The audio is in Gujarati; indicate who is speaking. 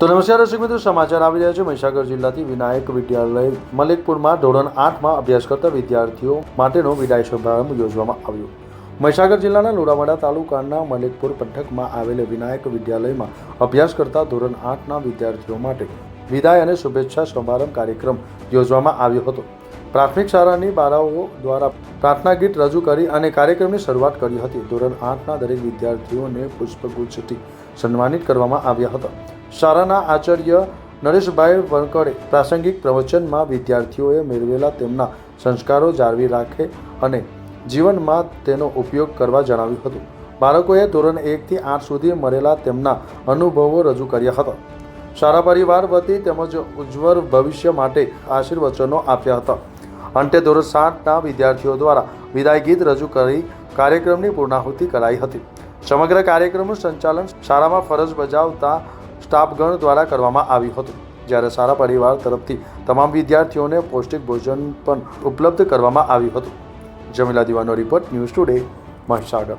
Speaker 1: તો નમસ્કાર, દર્શક મિત્રો, સમાચાર આવી રહ્યા છે. મહીસાગર જિલ્લાથી વિનાયક વિદ્યાલય મલિકપુરમાં ધોરણ આઠમાં અભ્યાસ કરતા વિદ્યાર્થીઓ માટેનો વિદાય સમારંભ યોજવામાં આવ્યો. મહીસાગર જિલ્લાના લુણાવાડા તાલુકાના મલિકપુર પંથકમાં આવેલ વિનાયક વિદ્યાલયમાં અભ્યાસ કરતા ધોરણ આઠના વિદ્યાર્થીઓ માટે વિદાય અને શુભેચ્છા સમારંભ કાર્યક્રમ યોજવામાં આવ્યો હતો. પ્રાથમિક શાળાની બાળાઓ દ્વારા પ્રાર્થના ગીત રજૂ કરી અને કાર્યક્રમની શરૂઆત કરી હતી. ધોરણ આઠના દરેક વિદ્યાર્થીઓને પુષ્પગુચ્છથી સન્માનિત કરવામાં આવ્યા હતા. શાળાના આચાર્ય નરેશભાઈ વણકડે પ્રાસંગિક પ્રવચનમાં વિદ્યાર્થીઓએ મેળવેલા તેમના સંસ્કારો જાળવી રાખે અને જીવનમાં તેનો ઉપયોગ કરવા જણાવ્યું હતું. બાળકોએ ધોરણ એકથી આઠ સુધી મળેલા તેમના અનુભવો રજૂ કર્યા હતા. શાળા પરિવાર વતી તેમજ ઉજ્જવળ ભવિષ્ય માટે આશીર્વચનો આપ્યા હતા. અંતે ધોરણ સાતના વિદ્યાર્થીઓ દ્વારા વિદાય ગીત રજૂ કરી કાર્યક્રમની પૂર્ણાહુતિ કરાઈ હતી. સમગ્ર કાર્યક્રમનું સંચાલન શાળામાં ફરજ બજાવતા સ્ટાફગણ દ્વારા કરવામાં આવ્યું હતું. જ્યારે શાળા પરિવાર તરફથી તમામ વિદ્યાર્થીઓને પૌષ્ટિક ભોજન પણ ઉપલબ્ધ કરવામાં આવ્યું હતું. જમીલા દીવાનો રિપોર્ટ ન્યૂઝ ટુડે મહીસાગર.